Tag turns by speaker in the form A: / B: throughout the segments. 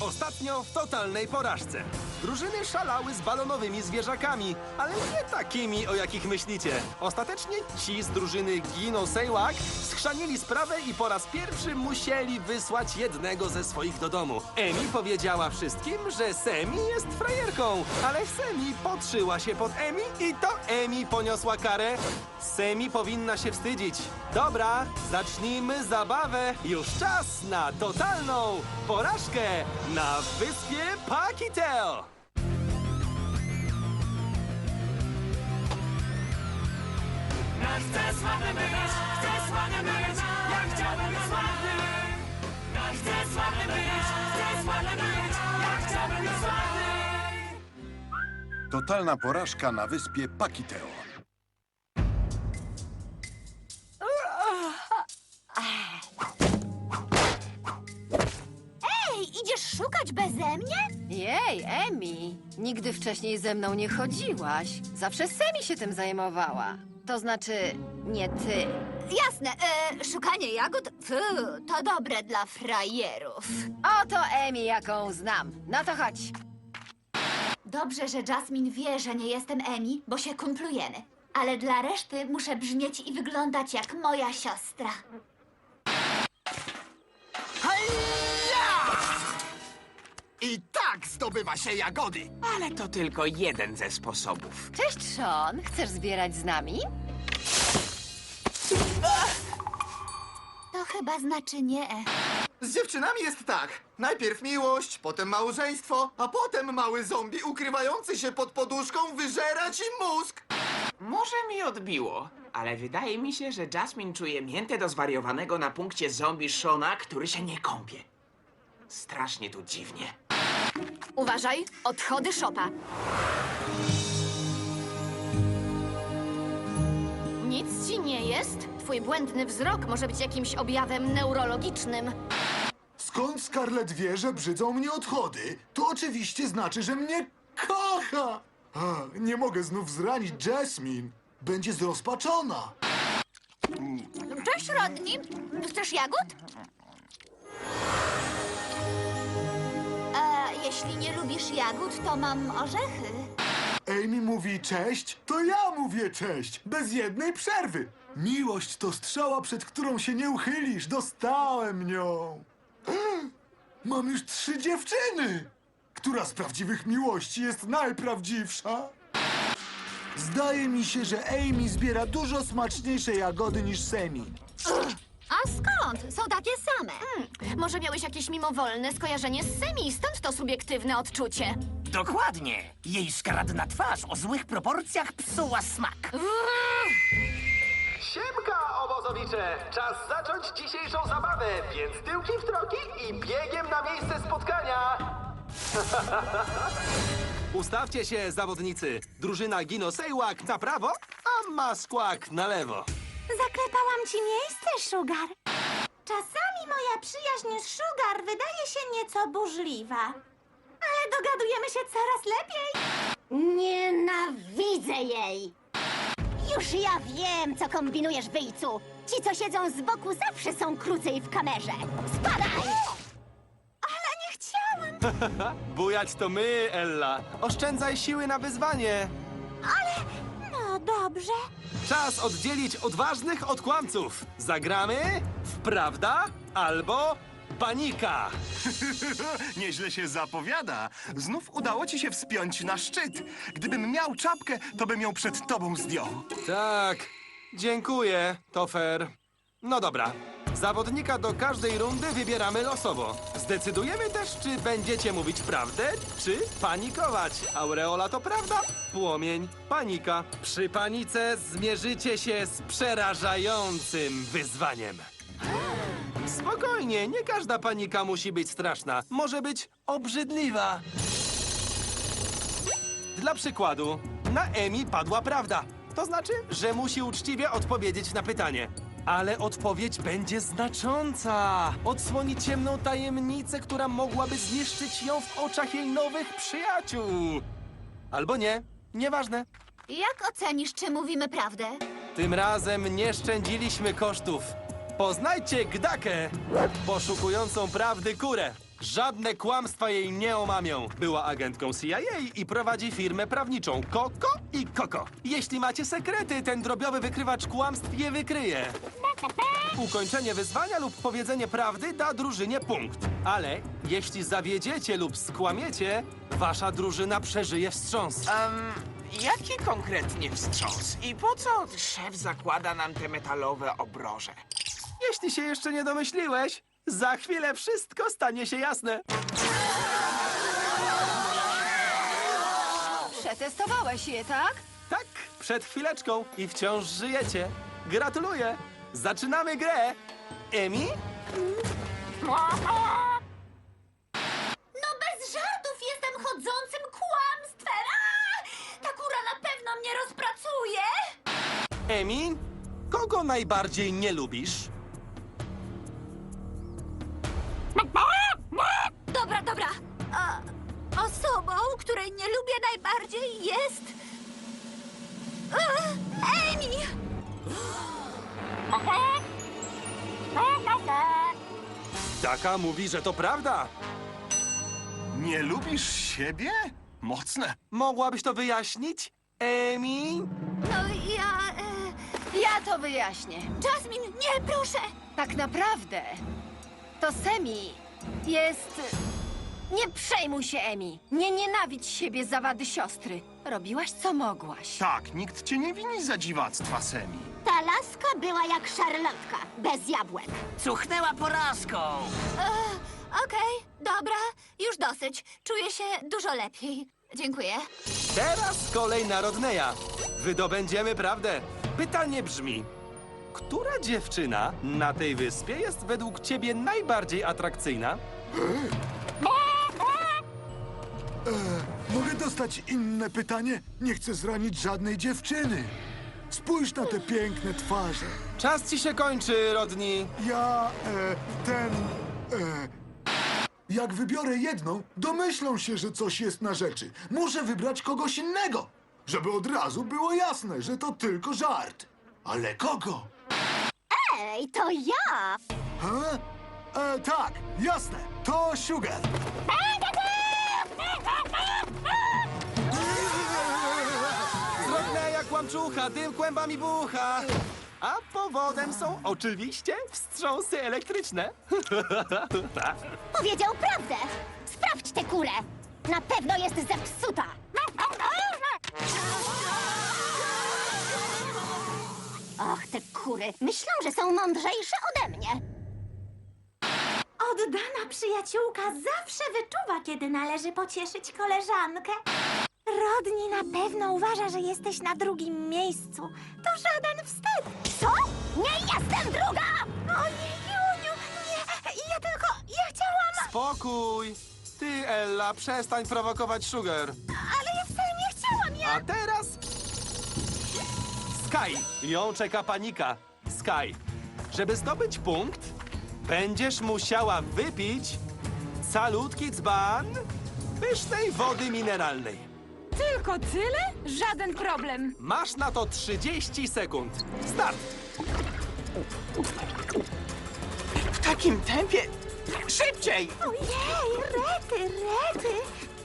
A: Ostatnio w totalnej porażce. Drużyny szalały z balonowymi zwierzakami, ale nie takimi, o jakich myślicie. Ostatecznie ci z drużyny Gino Sejłak schrzanili sprawę i po raz pierwszy musieli wysłać jednego ze swoich do domu. Emi powiedziała wszystkim, że Semi jest frajerką, ale Semi podszyła się pod Emi i to Emi poniosła karę. Semi powinna się wstydzić. Dobra, zacznijmy zabawę. Już czas na totalną porażkę na wyspie Pakitel.
B: Chcę sławny być, chcę sławny być, ja chciałbym być sławny. Chcę sławny być, chcę sławny być, ja chciałbym być sławny.
C: Totalna porażka na wyspie Pakiteo.
D: Ej, idziesz szukać beze mnie?
E: Jej, Emi, nigdy wcześniej ze mną nie chodziłaś. Zawsze Semi się tym zajmowała. To znaczy, nie ty.
D: Jasne, e, szukanie jagód? Fu, to dobre dla frajerów.
E: Oto Emi, jaką znam. No to chodź.
D: Dobrze, że Jasmine wie, że nie jestem Emi, bo się kumplujemy. Ale dla reszty muszę brzmieć i wyglądać jak moja siostra.
F: Zdobywa się jagody.
G: Ale to tylko jeden ze sposobów.
E: Cześć, Sean. Chcesz zbierać z nami?
D: To chyba znaczy nie.
F: Z dziewczynami jest tak. Najpierw miłość, potem małżeństwo, a potem mały zombie ukrywający się pod poduszką wyżera ci mózg.
G: Może mi odbiło, ale wydaje mi się, że Jasmine czuje miętę do zwariowanego na punkcie zombie Shona, który się nie kąpie. Strasznie tu dziwnie.
D: Uważaj, odchody szopa. Nic ci nie jest? Twój błędny wzrok może być jakimś objawem neurologicznym.
H: Skąd Scarlett wie, że brzydzą mnie odchody? To oczywiście znaczy, że mnie kocha! A, nie mogę znów zranić Jasmine. Będzie zrozpaczona.
D: Cześć, Rodni. Chcesz jagód? Jeśli nie lubisz jagód, to mam orzechy.
H: Amy mówi cześć, to ja mówię cześć. Bez jednej przerwy. Miłość to strzała, przed którą się nie uchylisz. Dostałem nią. Mam już trzy dziewczyny. Która z prawdziwych miłości jest najprawdziwsza? Zdaje mi się, że Amy zbiera dużo smaczniejsze jagody niż Semi.
D: A skąd? Są takie same. może miałeś jakieś mimowolne skojarzenie z Semi, stąd to subiektywne odczucie.
I: Dokładnie. Jej szkaradna twarz o złych proporcjach psuła smak.
A: Siemka, obozowicze! Czas zacząć dzisiejszą zabawę, więc tyłki w troki i biegiem na miejsce spotkania! Ustawcie się, zawodnicy. Drużyna Gino Sejłak na prawo, a Maskłak na lewo.
D: Zaklepałam ci miejsce, Sugar. Czasami moja przyjaźń z Sugar wydaje się nieco burzliwa. Ale dogadujemy się coraz lepiej.
J: Nienawidzę jej! Już ja wiem, co kombinujesz, wyjcu! Ci, co siedzą z boku, zawsze są krócej w kamerze! Spadaj!
D: Ale nie chciałam.
A: Bujać to my, Ella. Oszczędzaj siły na wyzwanie.
D: No dobrze.
A: Czas oddzielić odważnych od kłamców. Zagramy w prawda albo panika.
C: Nieźle się zapowiada. Znów udało ci się wspiąć na szczyt. Gdybym miał czapkę, to bym ją przed tobą zdjął.
A: Tak, dziękuję, to fair. No dobra, zawodnika do każdej rundy wybieramy losowo. Zdecydujemy też, czy będziecie mówić prawdę, czy panikować. Aureola to prawda, płomień, panika. Przy panice zmierzycie się z przerażającym wyzwaniem. Spokojnie, nie każda panika musi być straszna. Może być obrzydliwa. Dla przykładu, na Emi padła prawda. To znaczy, że musi uczciwie odpowiedzieć na pytanie. Ale odpowiedź będzie znacząca. Odsłoni ciemną tajemnicę, która mogłaby zniszczyć ją w oczach jej nowych przyjaciół. Albo nie, nieważne.
D: Jak ocenisz, czy mówimy prawdę?
A: Tym razem nie szczędziliśmy kosztów. Poznajcie Gdakę, poszukującą prawdy kurę. Żadne kłamstwa jej nie omamią. Była agentką CIA i prowadzi firmę prawniczą Koko i Koko. Jeśli macie sekrety, ten drobiowy wykrywacz kłamstw je wykryje. Ukończenie wyzwania lub powiedzenie prawdy da drużynie punkt. Ale jeśli zawiedziecie lub skłamiecie, wasza drużyna przeżyje wstrząs.
G: Um, jaki konkretnie wstrząs? I po co szef zakłada nam te metalowe obroże?
A: Jeśli się jeszcze nie domyśliłeś, za chwilę wszystko stanie się jasne.
E: Przetestowałeś je, tak?
A: Tak, przed chwileczką i wciąż żyjecie. Gratuluję. Zaczynamy grę. Emi?
D: No bez żartów jestem chodzącym kłamstwem! Ta kura na pewno mnie rozpracuje!
A: Emi? Kogo najbardziej nie lubisz?
D: Której nie lubię najbardziej jest... E, Amy!
A: Taka mówi, że to prawda.
C: Nie lubisz siebie? Mocne.
A: Mogłabyś to wyjaśnić? Emi?
D: No ja... E,
E: Ja to wyjaśnię.
D: Jasmine, nie, proszę!
E: Tak naprawdę to Semi jest. Nie przejmuj się, Emi. Nie nienawidź siebie za wady siostry. Robiłaś co mogłaś.
C: Tak, nikt cię nie wini za dziwactwa, Semi.
J: Ta laska była jak szarlotka, bez jabłek.
I: Cuchnęła porażką.
D: E, Okej, dobra, już dosyć. Czuję się dużo lepiej. Dziękuję.
A: Teraz kolej na Rodneya. Wydobędziemy prawdę. Pytanie brzmi: która dziewczyna na tej wyspie jest według ciebie najbardziej atrakcyjna?
H: Mogę dostać inne pytanie? Nie chcę zranić żadnej dziewczyny. Spójrz na te piękne twarze.
A: Czas ci się kończy, Rodni.
H: Ja, e, ten, e, jak wybiorę jedną, domyślą się, że coś jest na rzeczy. Muszę wybrać kogoś innego, żeby od razu było jasne, że to tylko żart. Ale kogo?
J: Ej, to ja!
H: Ha? E, tak, jasne, to Sugar.
A: Z kłamczucha, dym kłębami bucha. A powodem są oczywiście wstrząsy elektryczne.
J: Powiedział prawdę! Sprawdź tę kurę! Na pewno jest zepsuta! Och, te kury! Myślą, że są mądrzejsze ode mnie!
D: Oddana przyjaciółka zawsze wyczuwa, kiedy należy pocieszyć koleżankę. Rodni na pewno uważa, że jesteś na drugim miejscu. To żaden wstyd.
J: Co? Nie jestem druga!
D: Ojej, Juniu, nie, ja tylko, ja chciałam...
A: Spokój. Ty, Ella, przestań prowokować Sugar.
D: Ale ja wcale nie chciałam, ja...
A: A teraz... Sky. Ją czeka panika. Sky. Żeby zdobyć punkt, będziesz musiała wypić calutki dzban pysznej wody mineralnej.
K: Tylko tyle? Żaden problem.
A: Masz na to 30 sekund. Start!
G: W takim tempie... Szybciej!
D: Ojej, rety, rety.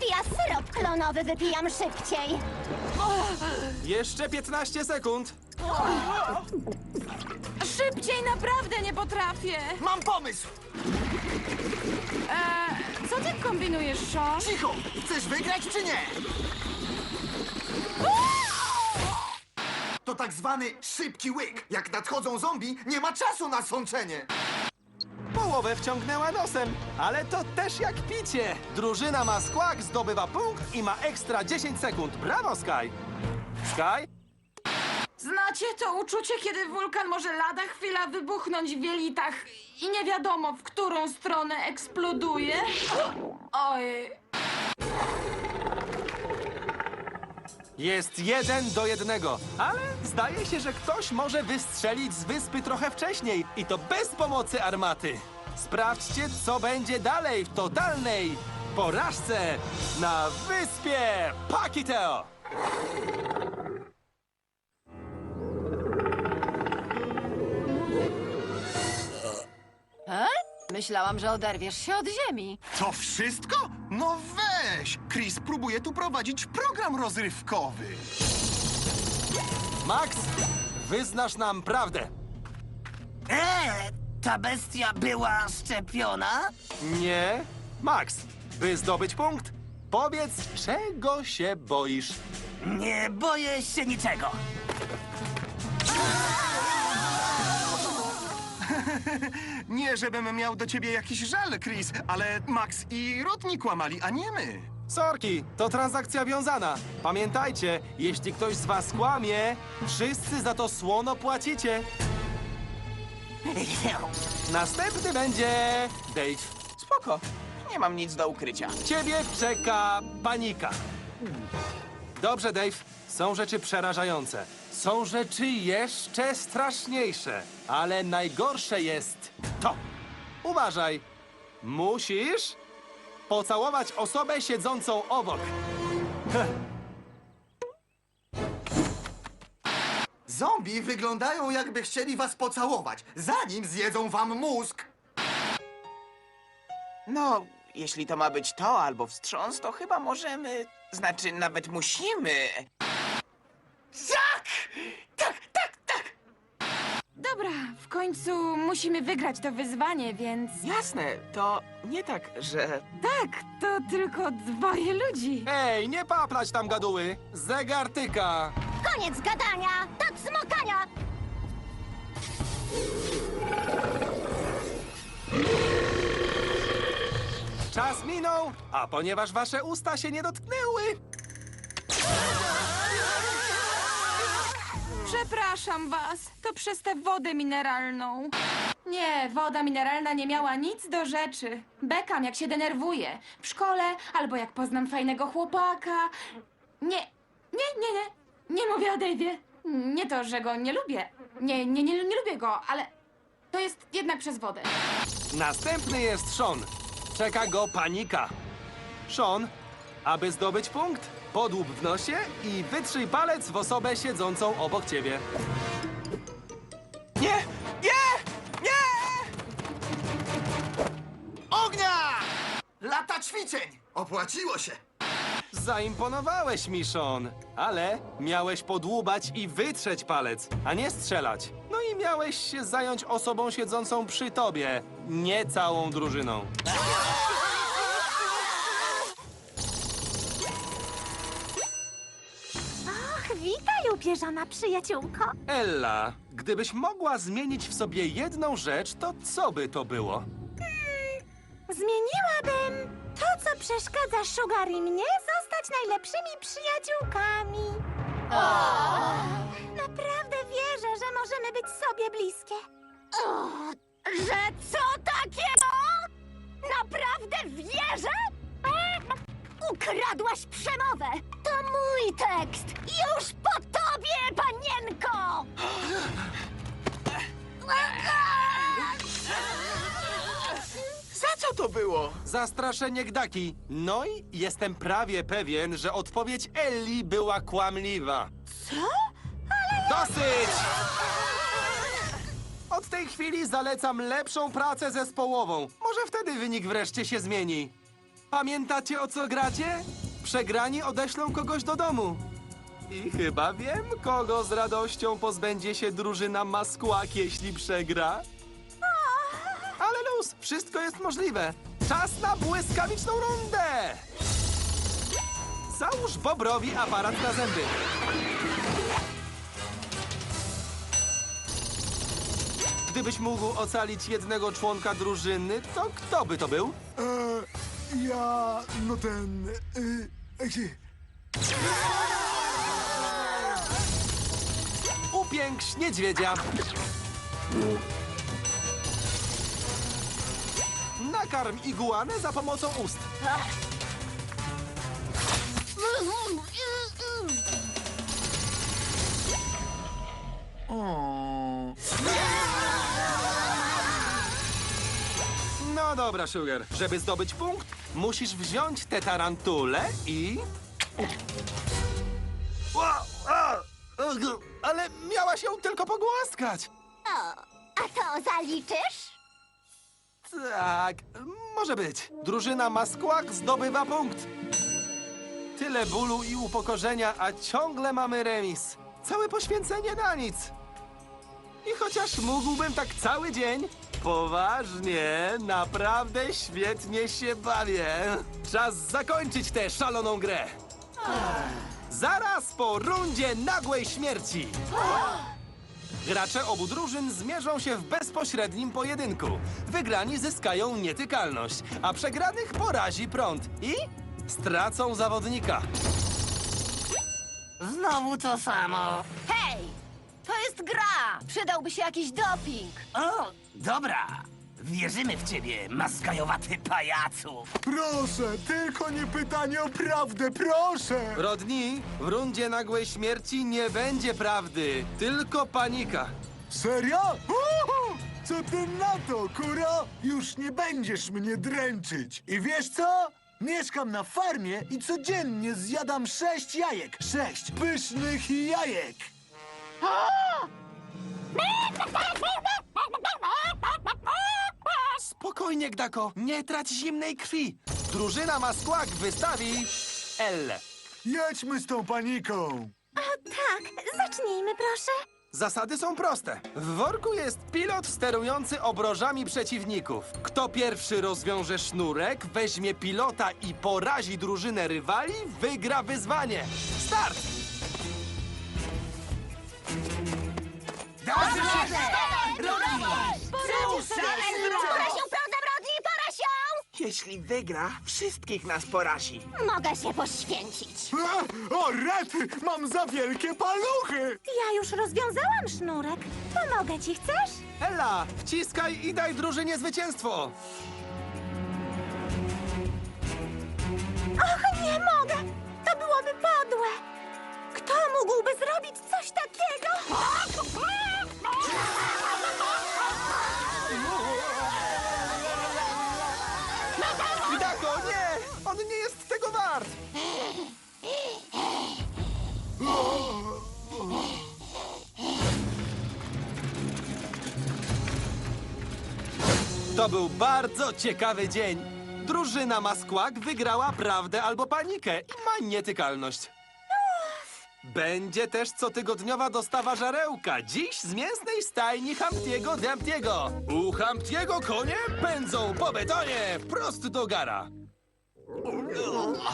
J: Ja syrop klonowy wypijam szybciej!
A: Jeszcze 15 sekund.
K: Szybciej naprawdę nie potrafię.
F: Mam pomysł!
K: Eee, co ty kombinujesz, Sean?
F: Cicho! Chcesz wygrać czy nie? To tak zwany szybki łyk. Jak nadchodzą zombie, nie ma czasu na sączenie.
A: Połowę wciągnęła nosem, ale to też jak picie. Drużyna ma skłak, zdobywa punkt i ma ekstra 10 sekund. Brawo, Sky! Sky?
K: Znacie to uczucie, kiedy wulkan może lada chwila wybuchnąć w wielitach i nie wiadomo, w którą stronę eksploduje? Oj,
A: Jest jeden do jednego, ale zdaje się, że ktoś może wystrzelić z wyspy trochę wcześniej i to bez pomocy armaty. Sprawdźcie, co będzie dalej w totalnej porażce na wyspie Pakiteo.
E: Myślałam, że oderwiesz się od ziemi.
C: To wszystko? No weź! Chris próbuje tu prowadzić program rozrywkowy.
A: Max, wyznasz nam prawdę.
I: Eee, ta bestia była szczepiona?
A: Nie. Max, by zdobyć punkt, powiedz, czego się boisz.
I: Nie boję się niczego.
C: Nie, żebym miał do ciebie jakiś żal, Chris, ale Max i Rodney kłamali, a nie my.
A: Sorki, to transakcja wiązana. Pamiętajcie, jeśli ktoś z was kłamie, wszyscy za to słono płacicie. Następny będzie Dave.
G: Spoko. Nie mam nic do ukrycia.
A: Ciebie czeka panika. Dobrze, Dave. Są rzeczy przerażające. Są rzeczy jeszcze straszniejsze. Ale najgorsze jest to. Uważaj. Musisz pocałować osobę siedzącą obok.
F: Zombie wyglądają jakby chcieli was pocałować, zanim zjedzą wam mózg.
G: No, jeśli to ma być to albo wstrząs, to chyba możemy. Znaczy, nawet musimy. Tak! Tak, tak, tak!
K: Dobra, w końcu musimy wygrać to wyzwanie, więc...
G: Jasne, to nie tak, że.
K: Tak, to tylko dwoje ludzi.
A: Ej, nie paplać tam gaduły. Zegar tyka.
J: Koniec gadania, do cmokania!
A: Czas minął, a ponieważ wasze usta się nie dotknęły,
K: Przepraszam was, to przez tę wodę mineralną. Nie, woda mineralna nie miała nic do rzeczy. Bekam, jak się denerwuję. W szkole, albo jak poznam fajnego chłopaka. Nie, nie, nie, nie. Nie mówię o Dave'ie. Nie to, że go nie lubię. Nie, nie, nie, nie lubię go, ale to jest jednak przez wodę.
A: Następny jest Sean. Czeka go panika. Sean, aby zdobyć punkt, podłup w nosie i wytrzyj palec w osobę siedzącą obok ciebie.
G: Nie! Nie! Nie!
F: Ognia! Lata ćwiczeń! Opłaciło się!
A: Zaimponowałeś mi, Sean, ale miałeś podłubać i wytrzeć palec, a nie strzelać. No i miałeś się zająć osobą siedzącą przy tobie, nie całą drużyną.
D: Upierzona przyjaciółko.
A: Ella, gdybyś mogła zmienić w sobie jedną rzecz, to co by to było?
D: Zmieniłabym to, co przeszkadza Sugar i mnie, zostać najlepszymi przyjaciółkami. Naprawdę wierzę, że możemy być sobie bliskie.
J: O, że co takiego? Naprawdę wierzę? Ukradłaś przemowę! To mój tekst! Już po tobie, panienko!
G: Za co to było?
A: Zastraszenie Gdaki. No i jestem prawie pewien, że odpowiedź Elli była kłamliwa.
D: Co? Ale
A: Dosyć! Od tej chwili zalecam lepszą pracę zespołową. Może wtedy wynik wreszcie się zmieni. Pamiętacie o co gracie? Przegrani odeślą kogoś do domu. I chyba wiem, kogo z radością pozbędzie się drużyna Maskłak, jeśli przegra. Ale luz, wszystko jest możliwe. Czas na błyskawiczną rundę! Załóż Bobrowi aparat na zęby. Gdybyś mógł ocalić jednego członka drużyny, to kto by to był?
H: Ja, no ten... Y, y,
A: Upiększ niedźwiedzia. Nakarm iguanę za pomocą ust. No dobra, Sugar. Żeby zdobyć punkt, musisz wziąć tę tarantulę i... Ale miałaś ją tylko pogłaskać.
J: O, a to zaliczysz?
A: Tak, może być. Drużyna Maskłak zdobywa punkt. Tyle bólu i upokorzenia, a ciągle mamy remis. Całe poświęcenie na nic. I chociaż mógłbym tak cały dzień, poważnie, naprawdę świetnie się bawię. Czas zakończyć tę szaloną grę. Zaraz po rundzie nagłej śmierci. Gracze obu drużyn zmierzą się w bezpośrednim pojedynku. Wygrani zyskają nietykalność, a przegranych porazi prąd i stracą zawodnika.
I: Znowu to samo.
E: Jest gra! Przydałby się jakiś doping.
I: O, dobra. Wierzymy w ciebie, maskajowaty pajacu.
H: Proszę, tylko nie pytanie o prawdę, proszę!
A: Rodni, w rundzie nagłej śmierci nie będzie prawdy, tylko panika.
H: Serio? Uhu! Co ty na to, kuro? Już nie będziesz mnie dręczyć. I wiesz co? Mieszkam na farmie i codziennie zjadam sześć jajek. Sześć pysznych jajek.
A: Spokojnie, Gdako, nie trać zimnej krwi. Drużyna Maskłak wystawi L.
H: Jedźmy z tą paniką.
D: O tak, zacznijmy proszę.
A: Zasady są proste. W worku jest pilot sterujący obrożami przeciwników. Kto pierwszy rozwiąże sznurek, weźmie pilota i porazi drużynę rywali, wygra wyzwanie. Start!
J: Pora się prawda, Rodney, pora się!
G: Jeśli wygra, wszystkich nas porazi.
J: Mogę się poświęcić.
H: A, o, rety! Mam za wielkie paluchy!
D: Ja już rozwiązałam sznurek. Pomogę ci, chcesz?
A: Ella, wciskaj i daj drużynie zwycięstwo.
D: Och, nie mogę! To byłoby podłe! Kto mógłby zrobić coś takiego?
A: On nie jest tego wart! To był bardzo ciekawy dzień. Drużyna Maskłak wygrała prawdę albo panikę i ma nietykalność. Będzie też cotygodniowa dostawa żarełka. Dziś z mięsnej stajni Humptiego Dumptiego. U Humptiego konie pędzą po betonie prost do gara.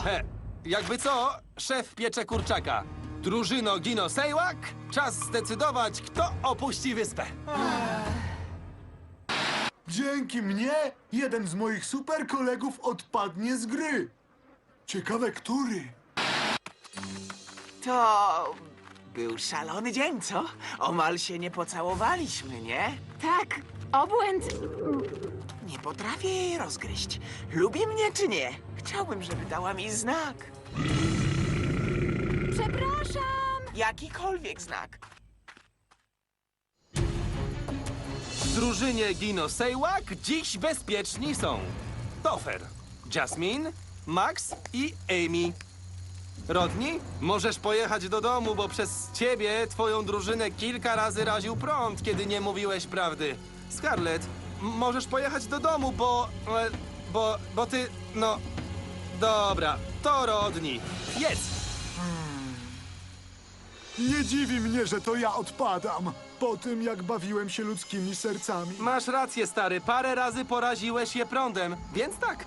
A: He, jakby co, szef piecze kurczaka. Drużyno Gino Sejłak, czas zdecydować, kto opuści wyspę.
H: Dzięki mnie jeden z moich super kolegów odpadnie z gry. Ciekawe, który?
G: To był szalony dzień, co? Omal się nie pocałowaliśmy, nie?
K: Tak, obłęd.
G: Nie potrafię jej rozgryźć. Lubi mnie czy nie? Chciałbym, żeby dała mi znak.
K: Przepraszam.
G: Jakikolwiek znak.
A: W drużynie Gino Sejłak dziś bezpieczni są Tofer, Jasmine, Max i Amy. Rodni, możesz pojechać do domu, bo przez ciebie twoją drużynę kilka razy raził prąd, kiedy nie mówiłeś prawdy. Scarlett, m- możesz pojechać do domu, bo... e, bo... bo ty... no... Dobra, to Rodni. Jedz!
H: Nie dziwi mnie, że to ja odpadam. Po tym, jak bawiłem się ludzkimi sercami.
A: Masz rację, stary, parę razy poraziłeś je prądem, więc tak.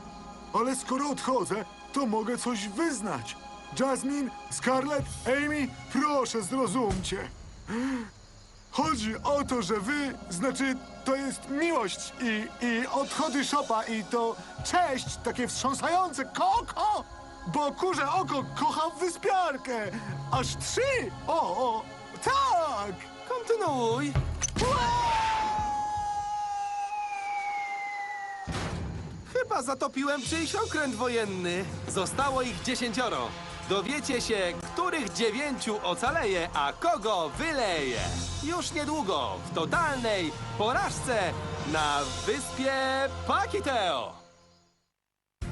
H: Ale skoro odchodzę, to mogę coś wyznać. Jasmine, Scarlett, Amy, proszę zrozumcie. Chodzi o to, że wy, znaczy, to jest miłość i, i odchody szopa i to cześć, takie wstrząsające koko, bo kurze oko kocha wyspiarkę. Aż trzy! O, o, tak!
A: Kontynuuj. Chyba zatopiłem czyjś okręt wojenny. Zostało ich dziesięcioro. Dowiecie się, których dziewięciu ocaleje, a kogo wyleje. Już niedługo, w totalnej porażce na wyspie Pakiteo.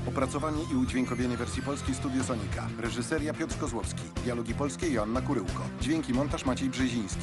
L: Opracowanie i udźwiękowienie wersji polskiej Studio Sonika. Reżyseria Piotr Kozłowski. Dialogi polskie Joanna Kuryłko. Dźwięki montaż Maciej Brzeziński.